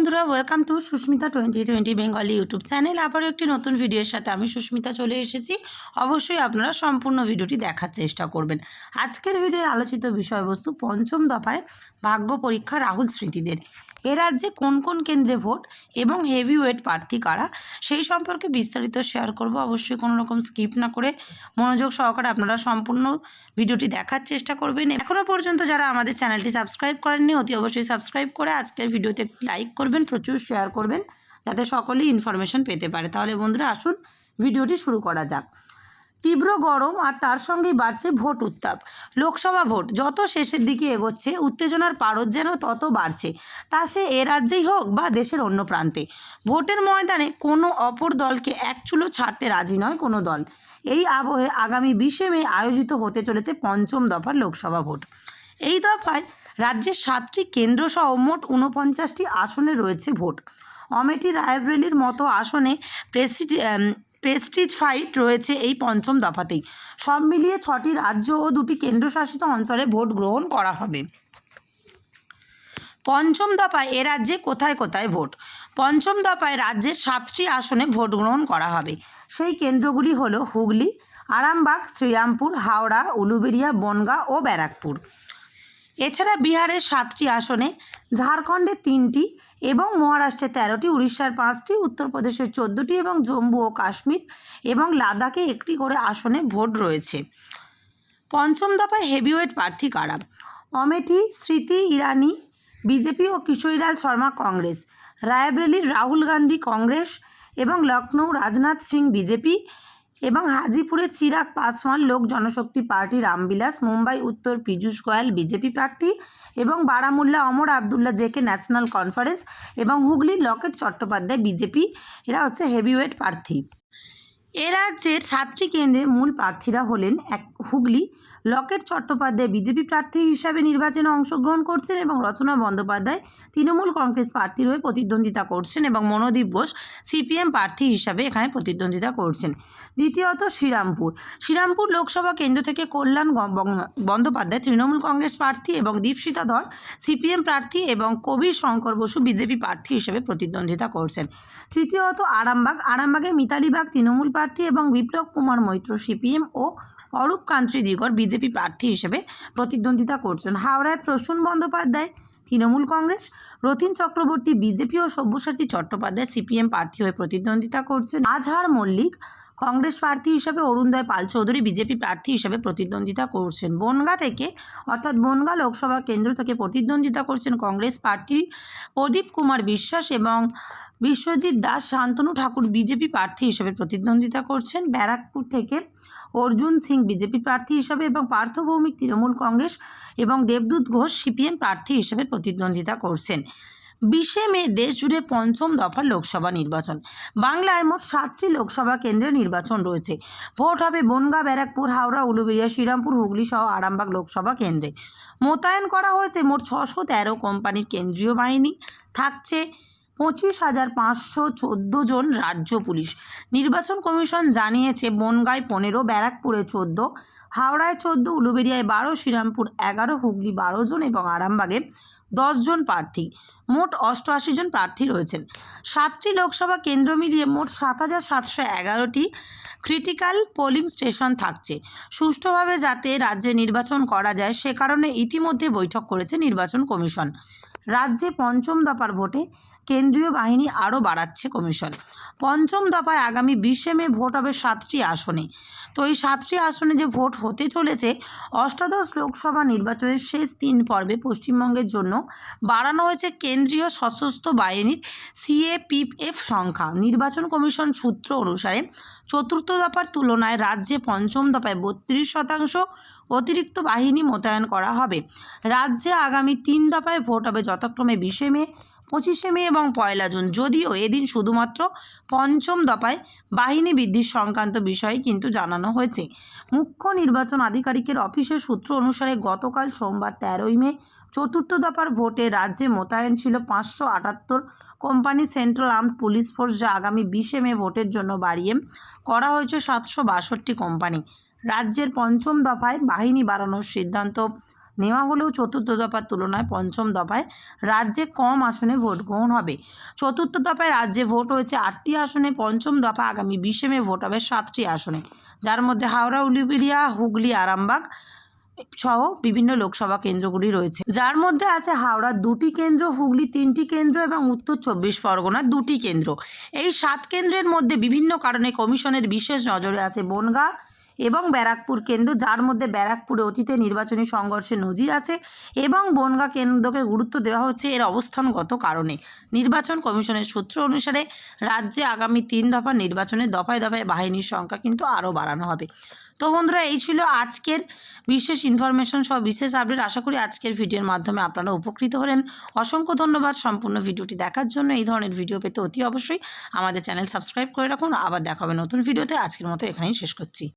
বন্ধুরা welcome to Susmita twenty twenty Bengali YouTube channel আবারও একটি নতুন ভিডিওর সাথে আমি সুস্মিতা চলে এসেছি। অবশ্যই আপনারা সম্পূর্ণ ভিডিওটি দেখার চেষ্টা করবেন। আজকের ভিডিওর আলোচিত বিষয়বস্তু পঞ্চম দফায় ভাগ্য পরীক্ষা রাহুল স্মৃতিদের। এ রাজ্যে কোন কোন কেন্দ্রে ভোট এবং হেভি ওয়েট প্রার্থী কারা? সেই সম্পর্কে বিস্তারিত শেয়ার করব। অবশ্যই কোনো রকম স্কিপ না করে মনোযোগ সহকারে আপনারা সম্পূর্ণ ভিডিওটি দেখার চেষ্টা করবেন। এখনও পর্যন্ত যারা আমাদের চ্যানেলটি সাবস্ক্রাইব করেননি, অতি অবশ্যই সাবস্ক্রাইব করে আজকের ভিডিওতে লাইক করবেন। প্রচুর শেয়ার করবেন, যাতে সকলেই ইনফরমেশন পেতে পারে। তাহলে বন্ধুরা, আসুন ভিডিওটি শুরু করা যাক। তীব্র গরম আর তার সঙ্গেই বাড়ছে ভোট উত্তাপ। লোকসভা ভোট যত শেষের দিকে এগোচ্ছে, উত্তেজনার পারদ যেন তত বাড়ছে। তা সে এ রাজ্যেই হোক বা দেশের অন্য প্রান্তে। ভোটের ময়দানে কোনো অপর দলকে এক চুলো ছাড়তে রাজি নয় কোনো দল। এই আবহে আগামী বিশে মে আয়োজিত হতে চলেছে পঞ্চম দফার লোকসভা ভোট। এই দফায় রাজ্যের সাতটি কেন্দ্রসহ মোট ঊনপঞ্চাশটি আসনে রয়েছে ভোট। অমেটি রায়বরেলির মতো আসনে প্রেসিডি প্রেস্টিজ ফাইট রয়েছে এই পঞ্চম দফাতেই। সব মিলিয়ে ছটি রাজ্য ও দুটি কেন্দ্রশাসিত অঞ্চলে ভোট গ্রহণ করা হবে। পঞ্চম দফায় এ রাজ্যে কোথায় কোথায় ভোট? পঞ্চম দফায় রাজ্যের সাতটি আসনে ভোট গ্রহণ করা হবে। সেই কেন্দ্রগুলি হল হুগলি, আরামবাগ, শ্রীরামপুর, হাওড়া উলুবেড়িয়া বনগাঁ ও ব্যারাকপুর। এছাড়া বিহারের সাতটি আসনে ঝাড়খণ্ডের তিনটি এবং মহারাষ্ট্রে তেরোটি, উড়িষ্যার পাঁচটি উত্তরপ্রদেশের চোদ্দোটি এবং জম্মু ও কাশ্মীর এবং লাদাখে একটি করে আসনে ভোট রয়েছে। পঞ্চম দফায় হেভিওয়েট প্রার্থী কারা? অমেঠি, স্মৃতি, ইরানি, বিজেপি ও কিশোরীলাল শর্মা কংগ্রেস, রায়বরেলির রাহুল গান্ধী কংগ্রেস এবং লখনৌ রাজনাথ সিং বিজেপি এবং হাজিপুরে চিরাগ পাসওয়ান লোক জনশক্তি পার্টি রামবিলাস, মুম্বাই উত্তর পীযূষ গোয়াল বিজেপি প্রার্থী এবং Baramulla Omar Abdullah JK National Conference এবং হুগলি লকেট চট্টোপাধ্যায় বিজেপি, এরা হচ্ছে হেভিওয়েট প্রার্থী। এ রাজ্যের সাতটি কেন্দ্রে মূল প্রার্থীরা হলেন এক হুগলি লকেট চট্টোপাধ্যায় বিজেপি প্রার্থী হিসাবে নির্বাচনে অংশগ্রহণ করছেন এবং রচনা বন্দ্যোপাধ্যায় তৃণমূল কংগ্রেস প্রার্থীর হয়ে প্রতিদ্বন্দ্বিতা করছেন এবং মনোদীপ ঘোষ সিপিএম প্রার্থী হিসাবে এখানে প্রতিদ্বন্দ্বিতা করছেন। দ্বিতীয়ত শ্রীরামপুর। শ্রীরামপুর লোকসভা কেন্দ্র থেকে কল্যাণ বন্দ্যোপাধ্যায় তৃণমূল কংগ্রেস প্রার্থী এবং দীপশিতা ধর সিপিএম প্রার্থী এবং কবির শঙ্কর বসু বিজেপি প্রার্থী হিসেবে প্রতিদ্বন্দ্বিতা করছেন। তৃতীয়ত আরামবাগ। আরামবাগে মিতালি বাগ তৃণমূল প্রার্থী এবং বিপ্লব কুমার মৈত্র সিপিএম ও অরূপ কান্ত্রী দিগর বিজেপি প্রার্থী হিসেবে প্রতিদ্বন্দ্বিতা করছেন। হাওড়ায় প্রসূন বন্দ্যোপাধ্যায়, তৃণমূল কংগ্রেস, রতিন চক্রবর্তী বিজেপি ও সব্যসাচী চট্টোপাধ্যায় সিপিএম প্রার্থী হয়ে প্রতিদ্বন্দ্বিতা করছেন। আজহার মল্লিক, কংগ্রেস প্রার্থী হিসাবে অরুণদয় পাল চৌধুরী বিজেপি প্রার্থী হিসাবে প্রতিদ্বন্দ্বিতা করছেন। বনগাঁ থেকে, অর্থাৎ বনগাঁ লোকসভা কেন্দ্র থেকে প্রতিদ্বন্দ্বিতা করছেন কংগ্রেস প্রার্থী প্রদীপ কুমার বিশ্বাস এবং বিশ্বজিৎ দাস, শান্তনু ঠাকুর বিজেপি প্রার্থী হিসেবে প্রতিদ্বন্দ্বিতা করছেন। ব্যারাকপুর থেকে অর্জুন সিং বিজেপি প্রার্থী হিসাবে এবং পার্থ ভৌমিক তৃণমূল কংগ্রেস এবং দেবদূত ঘোষ সিপিএম প্রার্থী হিসেবে প্রতিদ্বন্দ্বিতা করছেন। বিশে মে দেশ জুড়ে পঞ্চম দফার লোকসভা নির্বাচন। বাংলায় মোট সাতটি লোকসভা কেন্দ্রে নির্বাচন রয়েছে। ভোট হবে বনগাঁ, ব্যারাকপুর, হাওড়া, উলুবেড়িয়া, শ্রীরামপুর, হুগলি সহ আরামবাগ লোকসভা কেন্দ্রে। মোতায়েন করা হয়েছে মোট ছশো তেরো কোম্পানির কেন্দ্রীয় বাহিনী। থাকছে পঁচিশ হাজার পাঁচশো চোদ্দ জন রাজ্য পুলিশ। নির্বাচন কমিশন জানিয়েছে, বনগাঁয় পনেরো, ব্যারাকপুরে চোদ্দ, হাওড়ায় চোদ্দ উলুবেরিয়ায় বারো, শ্রীরামপুর এগারো, হুগলি বারো জন এবং আরামবাগে জন প্রার্থী। মোট অষ্টআশি জন প্রার্থী রয়েছেন। সাতটি লোকসভা কেন্দ্র মিলিয়ে মোট সাত হাজার সাতশো এগারোটি ক্রিটিক্যাল পোলিং স্টেশন থাকছে। সুষ্ঠুভাবে যাতে রাজ্যে নির্বাচন করা যায়, সে কারণে ইতিমধ্যে বৈঠক করেছে নির্বাচন কমিশন। রাজ্যে পঞ্চম দফার ভোটে কেন্দ্রীয় বাহিনী আরও বাড়াচ্ছে কমিশন। পঞ্চম দফায় আগামী বিশে মে ভোট হবে সাতটি আসনে। তো এই সাতটি আসনে যে ভোট হতে চলেছে, অষ্টাদশ লোকসভা নির্বাচনের শেষ তিন পর্বে পশ্চিমবঙ্গের জন্য বাড়ানো হয়েছে কেন্দ্রীয় সশস্ত্র বাহিনীর সিএপিএফ সংখ্যা। নির্বাচন কমিশন সূত্র অনুসারে চতুর্থ দফার তুলনায় রাজ্যে পঞ্চম দফায় বত্রিশ শতাংশ অতিরিক্ত বাহিনী মোতায়েন করা হবে। রাজ্যে আগামী তিন দফায় ভোট হবে যথাক্রমে বিশে মে পঁচিশে মে এবং পয়লা জুন। যদিও এদিন শুধুমাত্র পঞ্চম দফায় বাহিনী বৃদ্ধির সংক্রান্ত বিষয়ে কিন্তু জানানো হয়েছে। মুখ্য নির্বাচন আধিকারিকের অফিসের সূত্র অনুসারে গতকাল সোমবার তেরোই মে চতুর্থ দফার ভোটে রাজ্যে মোতায়েন ছিল পাঁচশো আটাত্তর company central armed police force, যা আগামী বিশে মে ভোটের জন্য বাড়িয়ে করা হয়েছে সাতশো বাষট্টি কোম্পানি। রাজ্যের পঞ্চম দফায় বাহিনী বাড়ানোর সিদ্ধান্ত নেওয়া হলেও চতুর্থ দফার তুলনায় পঞ্চম দফায় রাজ্যে কম আসনে ভোট গ্রহণ হবে। চতুর্থ দফায় রাজ্যে ভোট হয়েছে আটটি আসনে, পঞ্চম দফা আগামী বিশে মে ভোট হবে সাতটি আসনে। যার মধ্যে হাওড়া উলুবেড়িয়া হুগলি, আরামবাগ সহ বিভিন্ন লোকসভা কেন্দ্রগুলি রয়েছে। যার মধ্যে আছে হাওড়ার দুটি কেন্দ্র, হুগলি তিনটি কেন্দ্র এবং উত্তর চব্বিশ পরগনার দুটি কেন্দ্র। এই সাত কেন্দ্রের মধ্যে বিভিন্ন কারণে কমিশনের বিশেষ নজরে আছে বনগাঁ এবং ব্যারাকপুর কেন্দ্র, যার মধ্যে ব্যারাকপুরে অতীতে নির্বাচনী সংঘর্ষের নজির আছে এবং বনগাঁ কেন্দ্রকে গুরুত্ব দেওয়া হচ্ছে এর অবস্থানগত কারণে। নির্বাচন কমিশনের সূত্র অনুসারে রাজ্যে আগামী তিন দফা নির্বাচনে দফায় দফায় বাহিনীর সংখ্যা কিন্তু আরও বাড়ানো হবে। তো বন্ধুরা, এই ছিল আজকের বিশেষ ইনফরমেশন সহ বিশেষ আপডেট আশা করি আজকের ভিডিওর মাধ্যমে আপনারা উপকৃত হলেন। অসংখ্য ধন্যবাদ সম্পূর্ণ ভিডিওটি দেখার জন্য। এই ধরনের ভিডিও পেতে অতি অবশ্যই আমাদের চ্যানেল সাবস্ক্রাইব করে রাখুন। আবার দেখা হবে নতুন ভিডিওতে আজকের মতো এখানেই শেষ করছি।